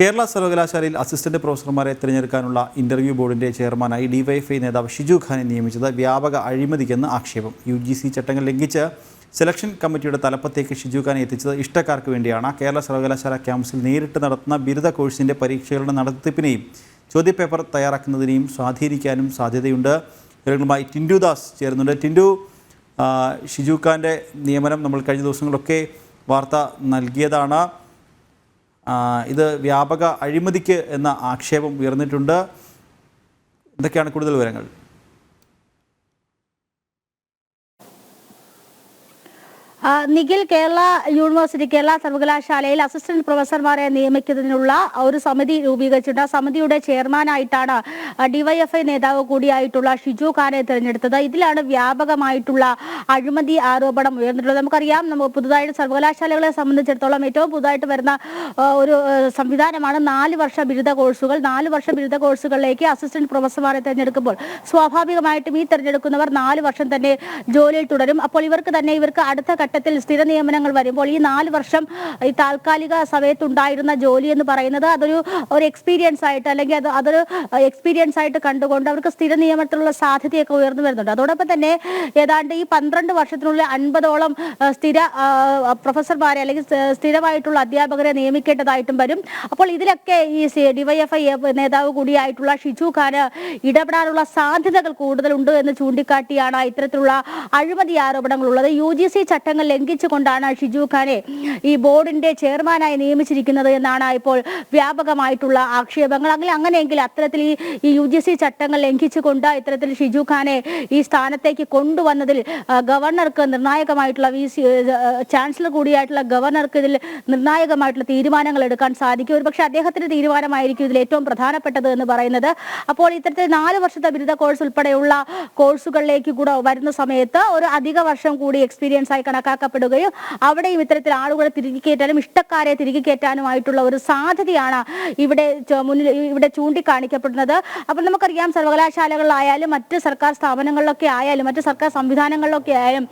കേരള സർവകലാശാലയിൽ അസിസ്റ്റന്റ് പ്രൊഫസർമാരെ തിരഞ്ഞെടുക്കാനുള്ള ഇന്റർവ്യൂ ബോർഡിന്റെ ചെയർമാനായി ഡിവൈഎഫ്ഐ നേതാവ് ഷിജു ഖാനെ നിയമിച്ചത് വ്യാപക അഴിമതിക്കെന്ന് ആക്ഷേപം. യു ജി സി ചട്ടങ്ങൾ ലംഘിച്ച് സെലക്ഷൻ കമ്മിറ്റിയുടെ തലപ്പത്തേക്ക് ഷിജു ഖാനെ എത്തിച്ചത് ഇഷ്ടക്കാർക്ക് വേണ്ടിയാണ്. കേരള സർവകലാശാല ക്യാമ്പസിൽ നേരിട്ട് നടത്തുന്ന ബിരുദ കോഴ്സിന്റെ പരീക്ഷകളുടെ നടത്തിപ്പിനെയും ചോദ്യപേപ്പർ തയ്യാറാക്കുന്നതിനെയും സ്വാധീനിക്കാനും സാധ്യതയുണ്ട്. വിവരങ്ങളുമായി ടിൻഡു ദാസ് ചേരുന്നുണ്ട്. ടിൻഡു ഷിജു ഖാന്റെ നിയമനം നമ്മൾ കഴിഞ്ഞ ദിവസങ്ങളിലൊക്കെ വാർത്ത നൽകിയതാണ്. ഇത് വ്യാപക അഴിമതിക്ക് എന്ന ആക്ഷേപം ഉയർന്നിട്ടുണ്ട്. എന്തൊക്കെയാണ് കൂടുതൽ വിവരങ്ങൾ? നിഖിൽ കേരള യൂണിവേഴ്സിറ്റി കേരള സർവകലാശാലയിൽ അസിസ്റ്റന്റ് പ്രൊഫസർമാരെ നിയമിക്കുന്നതിനുള്ള ഒരു സമിതി രൂപീകരിച്ചിട്ടുണ്ട്. ആ സമിതിയുടെ ചെയർമാനായിട്ടാണ് ഡിവൈഎഫ്ഐ നേതാവ് കൂടിയായിട്ടുള്ള ഷിജു ഖാനെ തിരഞ്ഞെടുത്തത്. ഇതിലാണ് വ്യാപകമായിട്ടുള്ള അഴിമതി ആരോപണം ഉയർന്നിട്ടുള്ളത്. നമുക്കറിയാം നമുക്ക് പുതുതായിട്ട് സർവകലാശാലകളെ സംബന്ധിച്ചിടത്തോളം ഏറ്റവും പുതുതായിട്ട് വരുന്ന ഒരു സംവിധാനമാണ് നാല് വർഷ ബിരുദ കോഴ്സുകൾ. നാല് വർഷ ബിരുദ കോഴ്സുകളിലേക്ക് അസിസ്റ്റന്റ് പ്രൊഫസർമാരെ തിരഞ്ഞെടുക്കുമ്പോൾ സ്വാഭാവികമായിട്ടും ഈ തിരഞ്ഞെടുക്കുന്നവർ നാല് വർഷം തന്നെ ജോലിയിൽ തുടരും. അപ്പോൾ ഇവർക്ക് തന്നെ ഇവർക്ക് അടുത്ത ഘട്ടത്തിൽ സ്ഥിര നിയമനങ്ങൾ വരുമ്പോൾ ഈ നാല് വർഷം ഈ താൽക്കാലിക സമയത്തുണ്ടായിരുന്ന ജോലി എന്ന് പറയുന്നത് അതൊരു ഒരു എക്സ്പീരിയൻസ് ആയിട്ട് അല്ലെങ്കിൽ അത് അതൊരു എക്സ്പീരിയൻസ് ആയിട്ട് കണ്ടുകൊണ്ട് അവർക്ക് സ്ഥിര നിയമനത്തിലുള്ള സാധ്യതയൊക്കെ ഉയർന്നു വരുന്നുണ്ട്. അതോടൊപ്പം തന്നെ ഏതാണ്ട് ഈ പന്ത്രണ്ട് വർഷത്തിനുള്ളിൽ അൻപതോളം സ്ഥിര പ്രൊഫസർമാരെ അല്ലെങ്കിൽ സ്ഥിരമായിട്ടുള്ള അധ്യാപകരെ നിയമിക്കേണ്ടതായിട്ടും വരും. അപ്പോൾ ഇതിലൊക്കെ ഈ ഡിവൈഎഫ്ഐ നേതാവ് കൂടിയായിട്ടുള്ള ഷിജു ഖാന് ഇടപെടാനുള്ള സാധ്യതകൾ കൂടുതലുണ്ട് എന്ന് ചൂണ്ടിക്കാട്ടിയാണ് ഇത്തരത്തിലുള്ള അഴിമതി ആരോപണങ്ങൾ ഉള്ളത് യു ജി സി ചട്ടങ്ങൾ ലംഘിച്ചുകൊണ്ടാണ് ഷിജു ഖാനെ ഈ ബോർഡിന്റെ ചെയർമാനായി നിയമിച്ചിരിക്കുന്നത് എന്നാണ് ഇപ്പോൾ വ്യാപകമായിട്ടുള്ള ആക്ഷേപങ്ങൾ. അങ്ങനെ അങ്ങനെയെങ്കിൽ അത്തരത്തിൽ ഈ- യു ജി സി ചട്ടങ്ങൾ ലംഘിച്ചുകൊണ്ട് ഇത്തരത്തിൽ ഷിജു ഖാനെ ഈ സ്ഥാനത്തേക്ക് കൊണ്ടുവന്നതിൽ ഗവർണർക്ക് നിർണായകമായിട്ടുള്ള വി ചാൻസലർ കൂടിയായിട്ടുള്ള ഗവർണർക്ക് ഇതിൽ നിർണായകമായിട്ടുള്ള തീരുമാനങ്ങൾ എടുക്കാൻ സാധിക്കും. ഒരുപക്ഷെ അദ്ദേഹത്തിന്റെ തീരുമാനമായിരിക്കും ഇതിൽ ഏറ്റവും പ്രധാനപ്പെട്ടത് എന്ന് പറയുന്നത്. അപ്പോൾ ഇത്തരത്തിൽ നാല് വർഷത്തെ ബിരുദ കോഴ്സ് ഉൾപ്പെടെയുള്ള കോഴ്സുകളിലേക്ക് കൂടെ വരുന്ന സമയത്ത് ഒരു അധിക വർഷം കൂടി എക്സ്പീരിയൻസ് ആയി കണക്കാക്കപ്പെടുകയും അവിടെയും ഇത്തരത്തിൽ ആളുകളെ തിരികെ കയറ്റാനും ഇഷ്ടക്കാരെ തിരികെ കയറ്റാനുമായിട്ടുള്ള ഒരു സാധ്യതയാണ് ഇവിടെ മുന്നിൽ ഇവിടെ ചൂണ്ടിക്കാണിക്കപ്പെടുന്നത്. അപ്പോൾ നമുക്കറിയാം സർവകലാശാലകളിലായാലും മറ്റ് സർക്കാർ സ്ഥാപനങ്ങളിലൊക്കെ ആയാലും മറ്റ് സർക്കാർ സംവിധാനങ്ങളിലൊക്കെ ആയാലും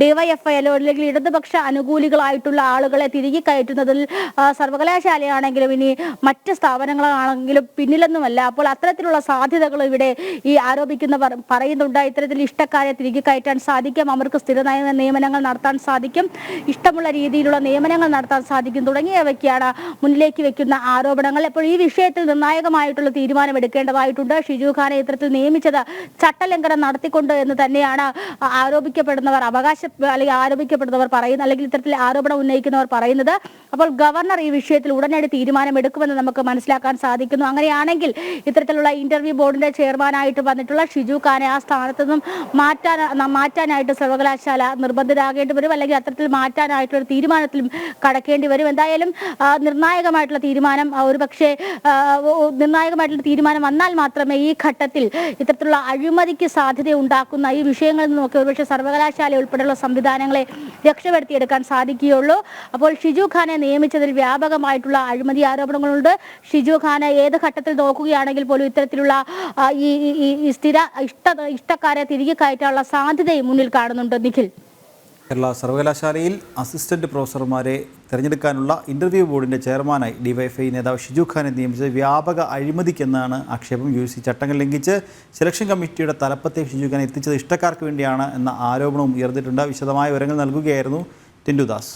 ഡിവൈഎഫ്ഐ അല്ലെങ്കിൽ ഇടതുപക്ഷ അനുകൂലികളായിട്ടുള്ള ആളുകളെ തിരികെ കയറ്റുന്നതിൽ സർവകലാശാലയാണെങ്കിലും ഇനി മറ്റ് സ്ഥാപനങ്ങളാണെങ്കിലും പിന്നിലൊന്നുമല്ല. അപ്പോൾ അത്തരത്തിലുള്ള സാധ്യതകൾ ഇവിടെ ഈ ആരോപിക്കുന്ന പറയുന്നുണ്ട്. ഇത്തരത്തിൽ ഇഷ്ടക്കാരെ തിരികെ കയറ്റാൻ സാധിക്കാം. അവർക്ക് സ്ഥിര നയ- നിയമനങ്ങൾ നടത്താൻ സാധിക്കും. ഇഷ്ടമുള്ള രീതിയിലുള്ള നിയമനങ്ങൾ നടത്താൻ സാധിക്കും. തുടങ്ങിയവയ്ക്കാണ് മുന്നിലേക്ക് വെക്കുന്ന ആരോപണങ്ങൾ. അപ്പോൾ ഈ വിഷയത്തിൽ നിർണായകമായിട്ടുള്ള തീരുമാനമെടുക്കേണ്ടതായിട്ടുണ്ട് ഷിജു ഖാനെ ഇത്തരത്തിൽ നിയമിച്ചത് ചട്ടലംഘനം നടത്തിക്കൊണ്ട് എന്ന് തന്നെയാണ് ആരോപിക്കപ്പെടുന്നവർ അവകാശ അല്ലെങ്കിൽ ആരോപിക്കപ്പെടുന്നവർ പറയുന്നത് അല്ലെങ്കിൽ ഇത്തരത്തിൽ ആരോപണം ഉന്നയിക്കുന്നവർ പറയുന്നത്. അപ്പോൾ ഗവർണർ ഈ വിഷയത്തിൽ ഉടനടി തീരുമാനമെടുക്കുമെന്ന് നമുക്ക് മനസ്സിലാക്കാൻ സാധിക്കുന്നു. അങ്ങനെയാണെങ്കിൽ ഇത്തരത്തിലുള്ള ഇന്റർവ്യൂ ബോർഡിന്റെ ചെയർമാനായിട്ട് വന്നിട്ടുള്ള ഷിജു ഖാനെ ആ സ്ഥാനത്ത് നിന്നും മാറ്റാൻ മാറ്റാനായിട്ട് സർവകലാശാല നിർബന്ധിതരാകേണ്ടി വരും. അല്ലെങ്കിൽ അത്തരത്തിൽ മാറ്റാനായിട്ടുള്ള ഒരു തീരുമാനത്തിലും കടക്കേണ്ടി വരും. എന്തായാലും നിർണായകമായിട്ടുള്ള തീരുമാനം ഒരു പക്ഷേ നിർണായകമായിട്ടുള്ള തീരുമാനം വന്നാൽ മാത്രമേ ഈ ഘട്ടത്തിൽ ഇത്തരത്തിലുള്ള അഴിമതിക്ക് സാധ്യത ഉണ്ടാക്കുന്ന ഈ വിഷയങ്ങളിൽ നിന്നൊക്കെ ഒരുപക്ഷെ സർവകലാശാല ഉൾപ്പെടെയുള്ള സംവിധാനങ്ങളെ രക്ഷപ്പെടുത്തിയെടുക്കാൻ സാധിക്കുകയുള്ളൂ. അപ്പോൾ ഷിജു ഖാനെ നിയമിച്ചതിൽ വ്യാപകമായിട്ടുള്ള അഴിമതി ആരോപണങ്ങളുണ്ട്. ഷിജു ഖാന് ഏത് ഘട്ടത്തിൽ നോക്കുകയാണെങ്കിൽ പോലും ഇത്തരത്തിലുള്ള ഈ സ്ഥിര ഇഷ്ട ഇഷ്ടക്കാരെ തിരികെ കയറ്റാനുള്ള സാധ്യതയും മുന്നിൽ കാണുന്നുണ്ട്. നിഖിൽ. കേരള സർവകലാശാലയിൽ അസിസ്റ്റന്റ് പ്രൊഫസർമാരെ തിരഞ്ഞെടുക്കാനുള്ള ഇന്റർവ്യൂ ബോർഡിന്റെ ചെയർമാനായി ഡിവൈഎഫ്ഐ നേതാവ് ഷിജു ഖാനെ നിയമിച്ചത് വ്യാപക അഴിമതിക്കെന്നാണ് ആക്ഷേപം. യു സി ചട്ടങ്ങൾ ലംഘിച്ച് സെലക്ഷൻ കമ്മിറ്റിയുടെ തലപ്പത്തെ ഷിജു ഖാനെ എത്തിച്ചത് ഇഷ്ടക്കാർക്ക് വേണ്ടിയാണ് എന്ന ആരോപണവും ഉയർന്നിട്ടുണ്ട്. വിശദമായ വിവരങ്ങൾ നൽകുകയായിരുന്നു ടിൻഡു ദാസ്.